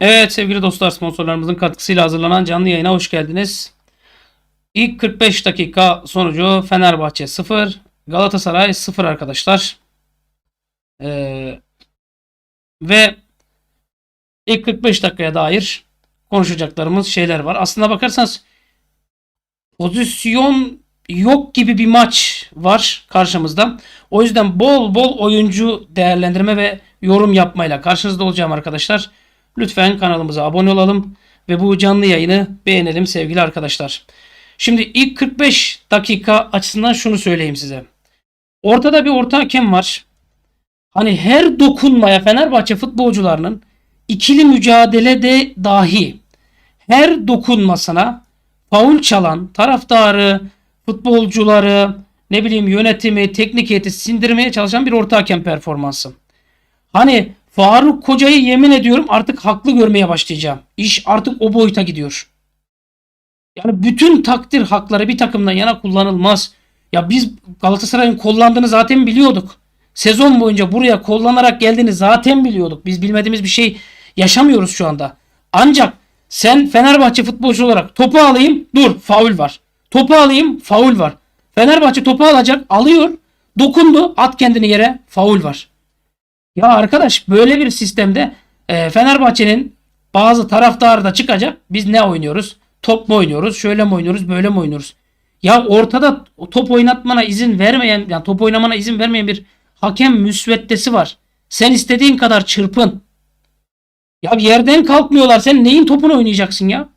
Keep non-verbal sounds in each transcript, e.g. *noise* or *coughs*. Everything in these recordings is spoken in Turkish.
Evet sevgili dostlar sponsorlarımızın katkısıyla hazırlanan canlı yayına hoş geldiniz. İlk 45 dakika sonucu Fenerbahçe 0, Galatasaray 0 arkadaşlar. Ee, ve ilk 45 dakikaya dair konuşacaklarımız şeyler var. Aslında bakarsanız pozisyon yok gibi bir maç var karşımızda. O yüzden bol bol oyuncu değerlendirme ve yorum yapmayla karşınızda olacağım arkadaşlar. Lütfen kanalımıza abone olalım ve bu canlı yayını beğenelim sevgili arkadaşlar. Şimdi ilk 45 dakika açısından şunu söyleyeyim size. Ortada bir orta hakem var. Hani her dokunmaya Fenerbahçe futbolcularının ikili mücadelede dahi her dokunmasına faul çalan taraftarı, futbolcuları, ne bileyim yönetimi, teknik heyeti sindirmeye çalışan bir orta hakem performansı. Hani Faruk Koca'yı yemin ediyorum artık haklı görmeye başlayacağım. İş artık o boyuta gidiyor. Yani bütün takdir hakları bir takımdan yana kullanılmaz. Ya biz Galatasaray'ın kullandığını zaten biliyorduk. Sezon boyunca buraya kullanarak geldiğini zaten biliyorduk. Biz bilmediğimiz bir şey yaşamıyoruz şu anda. Ancak sen Fenerbahçe futbolcu olarak topu alayım dur faul var. Topu alayım faul var. Fenerbahçe topu alacak alıyor dokundu at kendini yere faul var. Ya arkadaş böyle bir sistemde e, Fenerbahçe'nin bazı taraftarı da çıkacak. Biz ne oynuyoruz? Top mu oynuyoruz? Şöyle mi oynuyoruz? Böyle mi oynuyoruz? Ya ortada top oynatmana izin vermeyen, yani top oynamana izin vermeyen bir hakem müsveddesi var. Sen istediğin kadar çırpın. Ya yerden kalkmıyorlar. Sen neyin topunu oynayacaksın ya?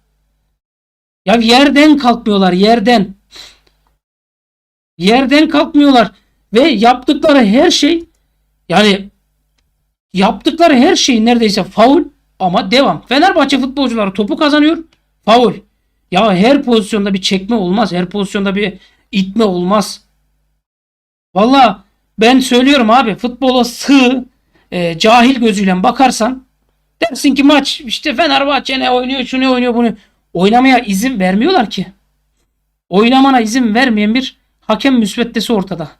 Ya yerden kalkmıyorlar. Yerden. Yerden kalkmıyorlar. Ve yaptıkları her şey yani yaptıkları her şey neredeyse faul ama devam. Fenerbahçe futbolcuları topu kazanıyor. Faul. Ya her pozisyonda bir çekme olmaz. Her pozisyonda bir itme olmaz. Valla ben söylüyorum abi futbola sığ e, cahil gözüyle bakarsan dersin ki maç işte Fenerbahçe ne oynuyor şu ne oynuyor bunu oynamaya izin vermiyorlar ki. Oynamana izin vermeyen bir hakem müsveddesi ortada.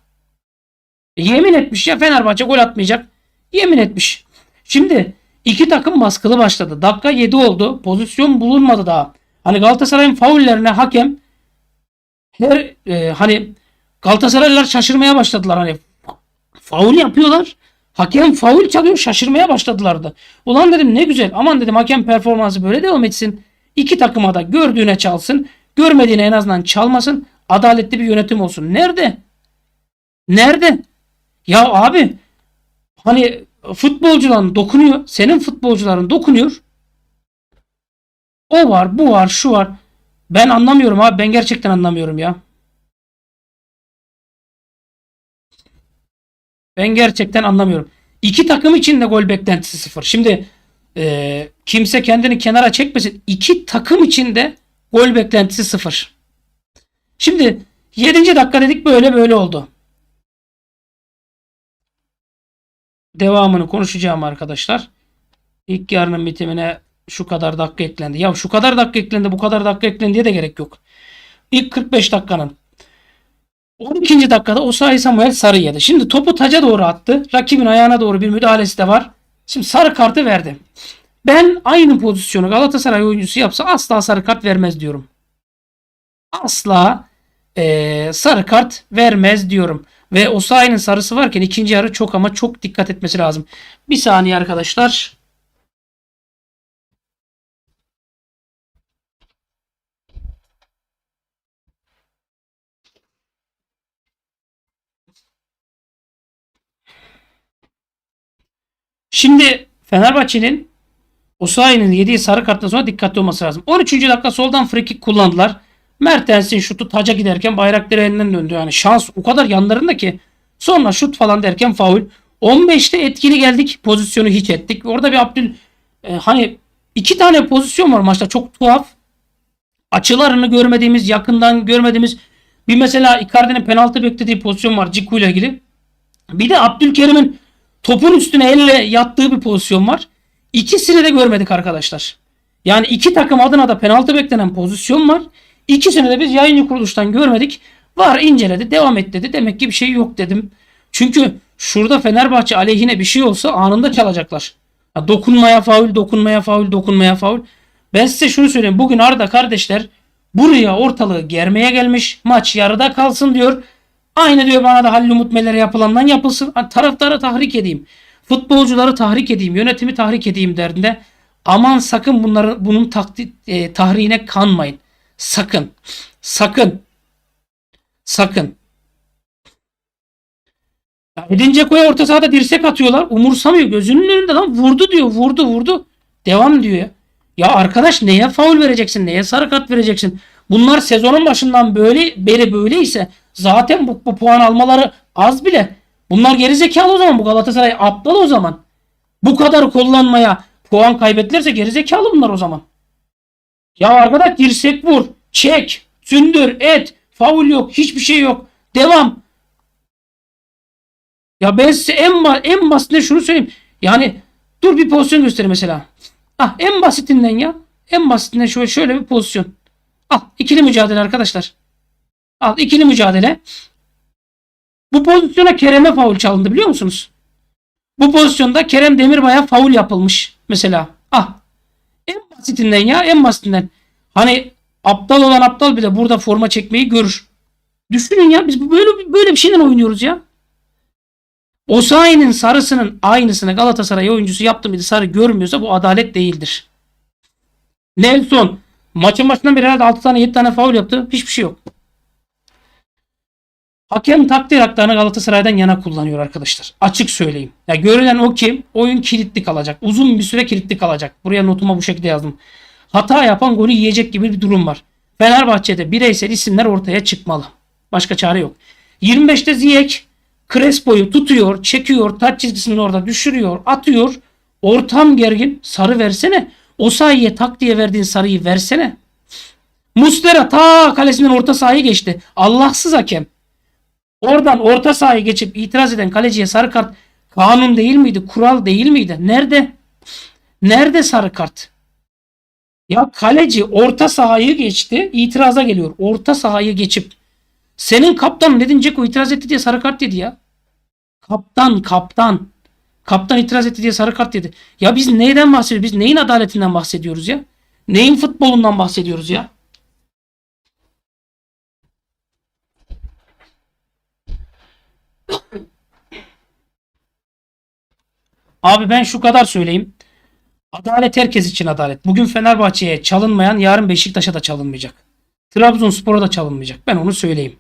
E, yemin etmiş ya Fenerbahçe gol atmayacak. Yemin etmiş. Şimdi iki takım baskılı başladı. Dakika 7 oldu. Pozisyon bulunmadı daha. Hani Galatasaray'ın faullerine hakem her e, hani Galatasaraylılar şaşırmaya başladılar. Hani faul yapıyorlar. Hakem faul çalıyor şaşırmaya başladılardı. Ulan dedim ne güzel. Aman dedim hakem performansı böyle devam etsin. İki takıma da gördüğüne çalsın. Görmediğine en azından çalmasın. Adaletli bir yönetim olsun. Nerede? Nerede? Ya abi hani futbolcuların dokunuyor. Senin futbolcuların dokunuyor. O var, bu var, şu var. Ben anlamıyorum abi. Ben gerçekten anlamıyorum ya. Ben gerçekten anlamıyorum. İki takım için de gol beklentisi sıfır. Şimdi e, kimse kendini kenara çekmesin. İki takım için de gol beklentisi sıfır. Şimdi 7. dakika dedik böyle böyle oldu. Devamını konuşacağım arkadaşlar. İlk yarının bitimine şu kadar dakika eklendi. Ya şu kadar dakika eklendi, bu kadar dakika eklendi diye de gerek yok. İlk 45 dakikanın 12. dakikada Osayi Samuel sarı yedi. Şimdi topu taca doğru attı. Rakibin ayağına doğru bir müdahalesi de var. Şimdi sarı kartı verdi. Ben aynı pozisyonu Galatasaray oyuncusu yapsa asla sarı kart vermez diyorum. Asla eee, sarı kart vermez diyorum. Ve Osayi'nin sarısı varken ikinci yarı çok ama çok dikkat etmesi lazım. Bir saniye arkadaşlar. Şimdi Fenerbahçe'nin Osayi'nin yediği sarı karttan sonra dikkatli olması lazım. 13. dakika soldan free kullandılar. Mertens'in şutu taca giderken bayrak elinden döndü. Yani şans o kadar yanlarında ki. Sonra şut falan derken faul. 15'te etkili geldik. Pozisyonu hiç ettik. Orada bir Abdül e, hani iki tane pozisyon var maçta. Çok tuhaf. Açılarını görmediğimiz, yakından görmediğimiz bir mesela Icardi'nin penaltı beklediği pozisyon var Ciku ile ilgili. Bir de Abdülkerim'in topun üstüne elle yattığı bir pozisyon var. İkisini de görmedik arkadaşlar. Yani iki takım adına da penaltı beklenen pozisyon var. İkisini de biz yayıncı kuruluştan görmedik. Var inceledi devam et dedi. Demek ki bir şey yok dedim. Çünkü şurada Fenerbahçe aleyhine bir şey olsa anında çalacaklar. Ya dokunmaya faul, dokunmaya faul, dokunmaya faul. Ben size şunu söyleyeyim. Bugün Arda kardeşler buraya ortalığı germeye gelmiş. Maç yarıda kalsın diyor. Aynı diyor bana da Halil Umut Meler'e yapılandan yapılsın. Taraftarı tahrik edeyim. Futbolcuları tahrik edeyim. Yönetimi tahrik edeyim derdinde. Aman sakın bunların bunun takdi, e, tahrine kanmayın. Sakın. Sakın. Sakın. Ya Edin Dzeko'ya orta sahada dirsek atıyorlar. Umursamıyor. Gözünün önünde lan vurdu diyor. Vurdu vurdu. Devam diyor ya. Ya arkadaş neye faul vereceksin? Neye sarı kart vereceksin? Bunlar sezonun başından böyle beri böyleyse zaten bu, bu puan almaları az bile. Bunlar geri zekalı o zaman. Bu Galatasaray aptal o zaman. Bu kadar kullanmaya puan kaybettilerse geri zekalı bunlar o zaman. Ya arkadaş dirsek vur. Çek. Sündür. Et. Faul yok. Hiçbir şey yok. Devam. Ya ben size en, en basitinden şunu söyleyeyim. Yani dur bir pozisyon göstereyim mesela. Ah en basitinden ya. En basitinden şöyle, şöyle bir pozisyon. Al ikili mücadele arkadaşlar. Al ikili mücadele. Bu pozisyona Kerem'e faul çalındı biliyor musunuz? Bu pozisyonda Kerem Demirbay'a faul yapılmış mesela. Ah. En basitinden ya en basitinden. Hani aptal olan aptal bile burada forma çekmeyi görür. Düşünün ya biz böyle böyle bir şeyden oynuyoruz ya. Osayi'nin sarısının aynısını Galatasaray oyuncusu yaptı mıydı sarı görmüyorsa bu adalet değildir. Nelson maçın başından beri herhalde 6 tane 7 tane faul yaptı. Hiçbir şey yok. Hakem takdir haklarını Galatasaray'dan yana kullanıyor arkadaşlar. Açık söyleyeyim. Ya görülen o ki oyun kilitli kalacak. Uzun bir süre kilitli kalacak. Buraya notuma bu şekilde yazdım. Hata yapan golü yiyecek gibi bir durum var. Fenerbahçe'de bireysel isimler ortaya çıkmalı. Başka çare yok. 25'te Ziyech Crespo'yu tutuyor, çekiyor, taç çizgisini orada düşürüyor, atıyor. Ortam gergin. Sarı versene. O sayıya tak diye verdiğin sarıyı versene. Muslera ta kalesinden orta sahayı geçti. Allahsız hakem. Oradan orta sahayı geçip itiraz eden kaleciye sarı kart kanun değil miydi? Kural değil miydi? Nerede? Nerede sarı kart? Ya kaleci orta sahayı geçti. itiraza geliyor. Orta sahayı geçip senin kaptan Nedin Dzeko itiraz etti diye sarı kart yedi ya. Kaptan kaptan. Kaptan itiraz etti diye sarı kart yedi. Ya biz neyden bahsediyoruz? Biz neyin adaletinden bahsediyoruz ya? Neyin futbolundan bahsediyoruz ya? Abi ben şu kadar söyleyeyim. Adalet herkes için adalet. Bugün Fenerbahçe'ye çalınmayan yarın Beşiktaş'a da çalınmayacak. Trabzonspor'a da çalınmayacak. Ben onu söyleyeyim.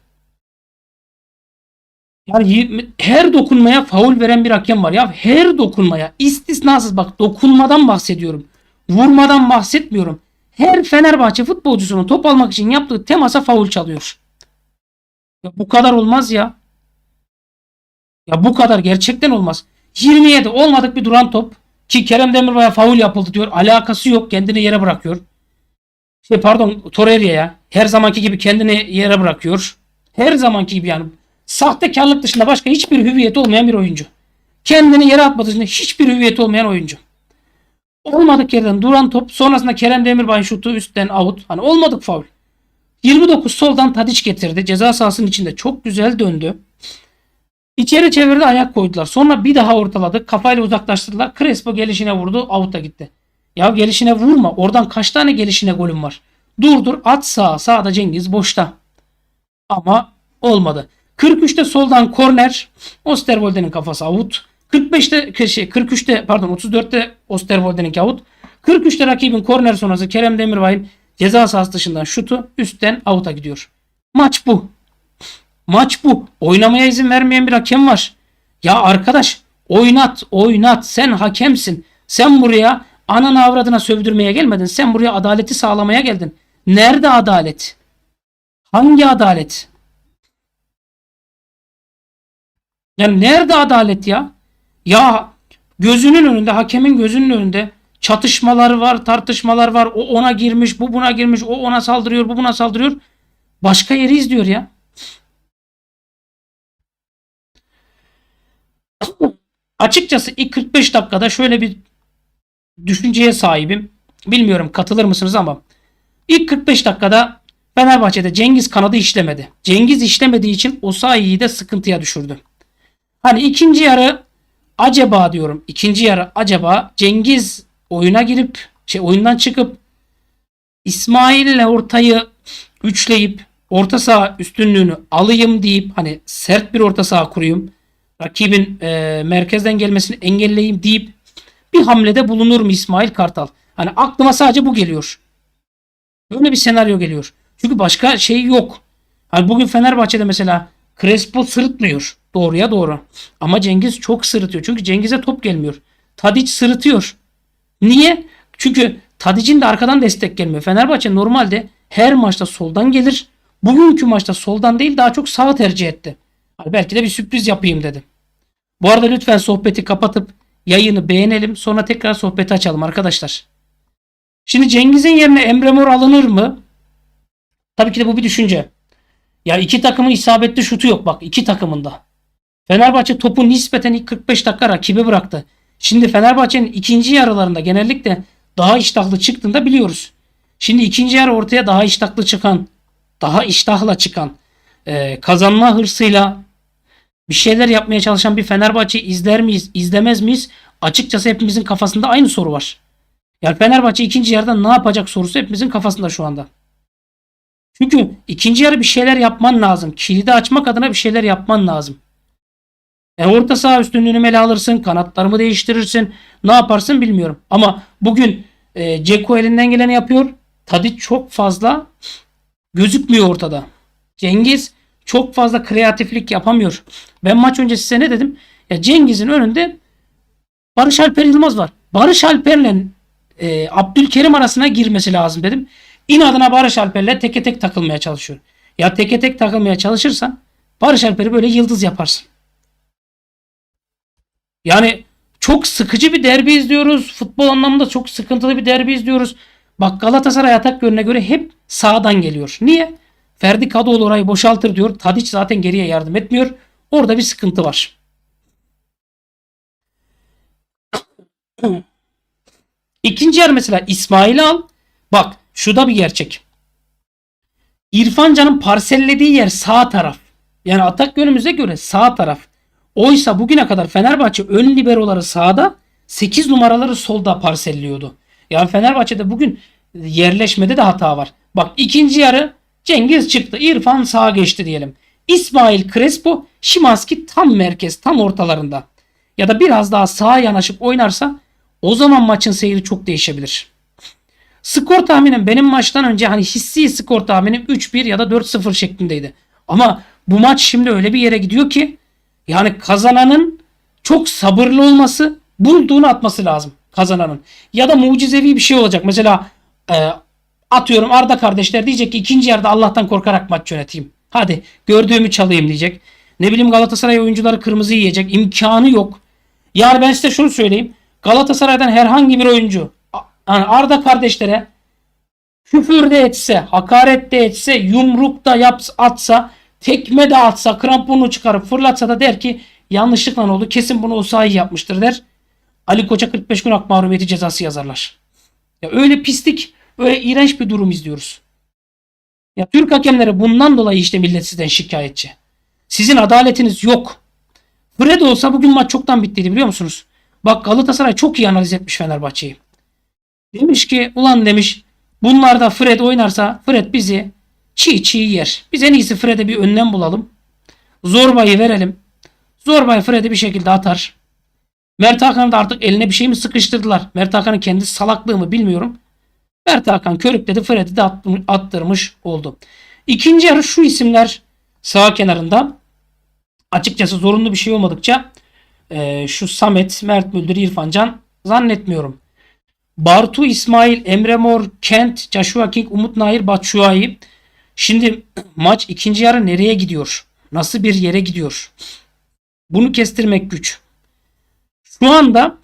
Yani her dokunmaya faul veren bir hakem var. Ya her dokunmaya istisnasız bak dokunmadan bahsediyorum. Vurmadan bahsetmiyorum. Her Fenerbahçe futbolcusunun top almak için yaptığı temasa faul çalıyor. Ya bu kadar olmaz ya. Ya bu kadar gerçekten olmaz. 27 olmadık bir duran top ki Kerem Demirbay'a faul yapıldı diyor. Alakası yok. Kendini yere bırakıyor. Şey pardon Torreira'ya her zamanki gibi kendini yere bırakıyor. Her zamanki gibi yani sahtekarlık dışında başka hiçbir hüviyeti olmayan bir oyuncu. Kendini yere atma dışında hiçbir hüviyeti olmayan oyuncu. Olmadık yerden duran top sonrasında Kerem Demirbay'ın şutu üstten out. Hani olmadık faul. 29 soldan Tadiç getirdi. Ceza sahasının içinde çok güzel döndü. İçeri çevirdi ayak koydular. Sonra bir daha ortaladı. Kafayla uzaklaştırdılar. Crespo gelişine vurdu. Out'a gitti. Ya gelişine vurma. Oradan kaç tane gelişine golüm var? Durdur at sağa. Sağda Cengiz boşta. Ama olmadı. 43'te soldan korner. Osterwolde'nin kafası out. 45'te şey 43'te pardon 34'te Osterwolde'nin out. 43'te rakibin korner sonrası Kerem Demirbay'ın ceza sahası dışından şutu üstten out'a gidiyor. Maç bu. Maç bu. Oynamaya izin vermeyen bir hakem var. Ya arkadaş oynat oynat sen hakemsin. Sen buraya ananı avradına sövdürmeye gelmedin. Sen buraya adaleti sağlamaya geldin. Nerede adalet? Hangi adalet? Yani nerede adalet ya? Ya gözünün önünde, hakemin gözünün önünde çatışmalar var, tartışmalar var. O ona girmiş, bu buna girmiş, o ona saldırıyor, bu buna saldırıyor. Başka yeri izliyor ya. Açıkçası ilk 45 dakikada şöyle bir düşünceye sahibim. Bilmiyorum katılır mısınız ama ilk 45 dakikada Fenerbahçe'de Cengiz kanadı işlemedi. Cengiz işlemediği için Osayi'yi de sıkıntıya düşürdü. Hani ikinci yarı acaba diyorum ikinci yarı acaba Cengiz oyuna girip şey oyundan çıkıp İsmail'le ortayı üçleyip orta saha üstünlüğünü alayım deyip hani sert bir orta saha kurayım. Rakibin e, merkezden gelmesini engelleyeyim deyip bir hamlede bulunur mu İsmail Kartal? Hani aklıma sadece bu geliyor. Böyle bir senaryo geliyor. Çünkü başka şey yok. Hani bugün Fenerbahçe'de mesela Crespo sırıtmıyor. Doğruya doğru. Ama Cengiz çok sırıtıyor. Çünkü Cengiz'e top gelmiyor. Tadic sırıtıyor. Niye? Çünkü Tadic'in de arkadan destek gelmiyor. Fenerbahçe normalde her maçta soldan gelir. Bugünkü maçta soldan değil daha çok sağa tercih etti. Hani belki de bir sürpriz yapayım dedi. Bu arada lütfen sohbeti kapatıp yayını beğenelim. Sonra tekrar sohbeti açalım arkadaşlar. Şimdi Cengiz'in yerine Emre Mor alınır mı? Tabii ki de bu bir düşünce. Ya iki takımın isabetli şutu yok bak iki takımında. Fenerbahçe topu nispeten ilk 45 dakika rakibe bıraktı. Şimdi Fenerbahçe'nin ikinci yarılarında genellikle daha iştahlı çıktığında biliyoruz. Şimdi ikinci yarı ortaya daha iştahlı çıkan, daha iştahla çıkan, e, kazanma hırsıyla bir şeyler yapmaya çalışan bir Fenerbahçe izler miyiz, izlemez miyiz? Açıkçası hepimizin kafasında aynı soru var. Yani Fenerbahçe ikinci yarıda ne yapacak sorusu hepimizin kafasında şu anda. Çünkü ikinci yarı bir şeyler yapman lazım. Kilidi açmak adına bir şeyler yapman lazım. E orta saha üstünlüğünü ele alırsın, kanatlarımı değiştirirsin. Ne yaparsın bilmiyorum. Ama bugün e, Ceko elinden geleni yapıyor. Tadic çok fazla gözükmüyor ortada. Cengiz çok fazla kreatiflik yapamıyor. Ben maç öncesi size ne dedim? Ya Cengiz'in önünde Barış Alper Yılmaz var. Barış Alper'le e, Abdülkerim arasına girmesi lazım dedim. İnadına Barış Alper'le teke tek takılmaya çalışıyor. Ya teke tek takılmaya çalışırsan Barış Alper'i böyle yıldız yaparsın. Yani çok sıkıcı bir derbi izliyoruz. Futbol anlamında çok sıkıntılı bir derbi izliyoruz. Bak Galatasaray atak yönüne göre hep sağdan geliyor. Niye? Ferdi Kadıoğlu orayı boşaltır diyor. Tadiç zaten geriye yardım etmiyor. Orada bir sıkıntı var. *clears throat* İkinci yer mesela İsmail'i al. Bak şu da bir gerçek. İrfan Can'ın parsellediği yer sağ taraf. Yani atak yönümüze göre sağ taraf. Oysa bugüne kadar Fenerbahçe ön liberoları sağda 8 numaraları solda parselliyordu. Yani Fenerbahçe'de bugün yerleşmede de hata var. Bak ikinci yarı Cengiz çıktı. İrfan sağa geçti diyelim. İsmail Crespo, Şimanski tam merkez, tam ortalarında. Ya da biraz daha sağa yanaşıp oynarsa o zaman maçın seyri çok değişebilir. Skor tahminim benim maçtan önce hani hissi skor tahminim 3-1 ya da 4-0 şeklindeydi. Ama bu maç şimdi öyle bir yere gidiyor ki yani kazananın çok sabırlı olması, bulduğunu atması lazım kazananın. Ya da mucizevi bir şey olacak. Mesela e, atıyorum Arda kardeşler diyecek ki ikinci yarıda Allah'tan korkarak maç yöneteyim. Hadi gördüğümü çalayım diyecek. Ne bileyim Galatasaray oyuncuları kırmızı yiyecek. imkanı yok. Yani ben size şunu söyleyeyim. Galatasaray'dan herhangi bir oyuncu yani Arda kardeşlere küfür de etse, hakaret de etse, yumruk da yapsa, atsa, tekme de atsa, kramponu çıkarıp fırlatsa da der ki yanlışlıkla oldu. Kesin bunu o sahi yapmıştır der. Ali Koç'a 45 gün hak mahrumiyeti cezası yazarlar. Ya öyle pislik, öyle iğrenç bir durum izliyoruz. Ya Türk hakemleri bundan dolayı işte millet sizden şikayetçi. Sizin adaletiniz yok. Fred olsa bugün maç çoktan bittiydi biliyor musunuz? Bak Galatasaray çok iyi analiz etmiş Fenerbahçe'yi. Demiş ki ulan demiş bunlarda Fred oynarsa Fred bizi çiğ çiğ yer. Biz en iyisi Fred'e bir önlem bulalım. Zorbayı verelim. Zorbayı Fred'e bir şekilde atar. Mert Hakan'ı da artık eline bir şey mi sıkıştırdılar? Mert Hakan'ın kendi salaklığı mı bilmiyorum. Mert Hakan körükledi Fred'i de attırmış oldu. İkinci yarı şu isimler sağ kenarında. Açıkçası zorunlu bir şey olmadıkça e, şu Samet, Mert Müldür, İrfan Can zannetmiyorum. Bartu, İsmail, Emre Mor, Kent, Joshua King, Umut Nahir, Batshuayi. Şimdi *clears throat* maç ikinci yarı nereye gidiyor? Nasıl bir yere gidiyor? Bunu kestirmek güç. Şu anda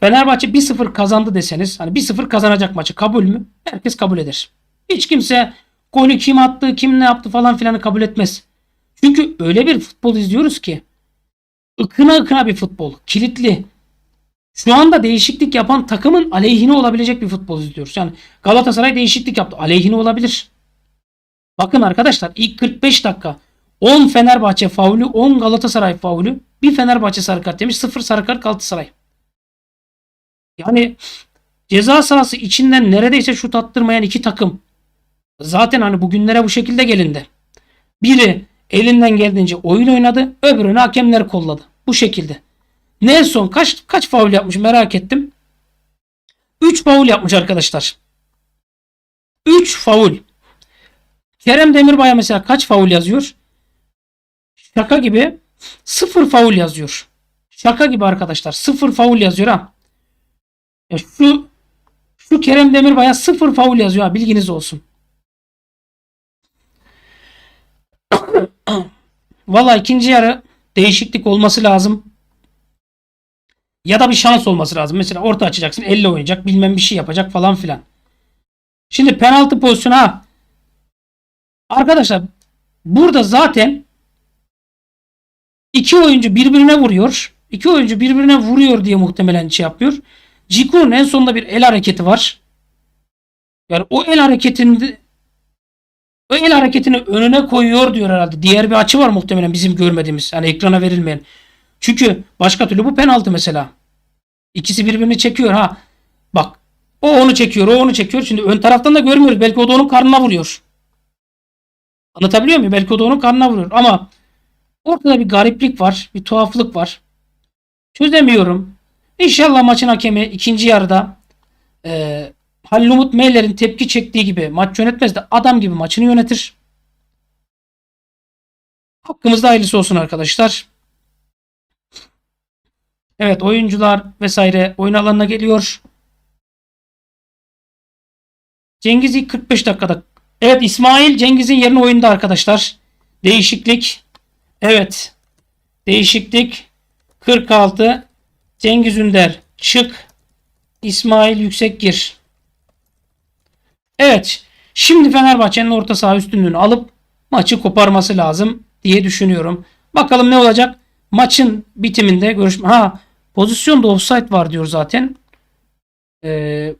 Fenerbahçe 1-0 kazandı deseniz hani 1-0 kazanacak maçı kabul mü? Herkes kabul eder. Hiç kimse golü kim attı, kim ne yaptı falan filanı kabul etmez. Çünkü öyle bir futbol izliyoruz ki ıkına ıkına bir futbol. Kilitli. Şu anda değişiklik yapan takımın aleyhine olabilecek bir futbol izliyoruz. Yani Galatasaray değişiklik yaptı. Aleyhine olabilir. Bakın arkadaşlar ilk 45 dakika 10 Fenerbahçe faulü 10 Galatasaray faulü Bir Fenerbahçe sarı kart yemiş. Sıfır sarı kart Galatasaray. Yani ceza sahası içinden neredeyse şut attırmayan iki takım. Zaten hani bugünlere bu şekilde gelindi. Biri elinden geldiğince oyun oynadı. Öbürünü hakemler kolladı. Bu şekilde. Nelson kaç kaç faul yapmış merak ettim. 3 faul yapmış arkadaşlar. 3 faul. Kerem Demirbay'a mesela kaç faul yazıyor? Şaka gibi 0 faul yazıyor. Şaka gibi arkadaşlar. 0 faul yazıyor ha. Ya şu şu Kerem Demirbay'a 0 faul yazıyor ha bilginiz olsun. *coughs* Valla ikinci yarı değişiklik olması lazım. Ya da bir şans olması lazım. Mesela orta açacaksın. Elle oynayacak. Bilmem bir şey yapacak falan filan. Şimdi penaltı pozisyonu ha. Arkadaşlar burada zaten iki oyuncu birbirine vuruyor. İki oyuncu birbirine vuruyor diye muhtemelen şey yapıyor. Ciku'nun en sonunda bir el hareketi var. Yani o el hareketinde o el hareketini önüne koyuyor diyor herhalde. Diğer bir açı var muhtemelen bizim görmediğimiz. Yani ekrana verilmeyen. Çünkü başka türlü bu penaltı mesela. İkisi birbirini çekiyor ha. Bak o onu çekiyor, o onu çekiyor. Şimdi ön taraftan da görmüyoruz. Belki o da onun karnına vuruyor. Anlatabiliyor muyum? Belki o da onun karnına vuruyor. Ama ortada bir gariplik var. Bir tuhaflık var. Çözemiyorum. İnşallah maçın hakemi ikinci yarıda e, Halil Umut Meyler'in tepki çektiği gibi maç yönetmez de adam gibi maçını yönetir. Hakkımızda hayırlısı olsun arkadaşlar. Evet oyuncular vesaire oyun alanına geliyor. Cengiz ilk 45 dakikada. Evet İsmail Cengiz'in yerine oyunda arkadaşlar. Değişiklik. Evet. Değişiklik. 46. Cengiz Ünder çık. İsmail Yüksek gir. Evet. Şimdi Fenerbahçe'nin orta saha üstünlüğünü alıp maçı koparması lazım diye düşünüyorum. Bakalım ne olacak? Maçın bitiminde görüşme. Ha pozisyonda offside var diyor zaten. Ee,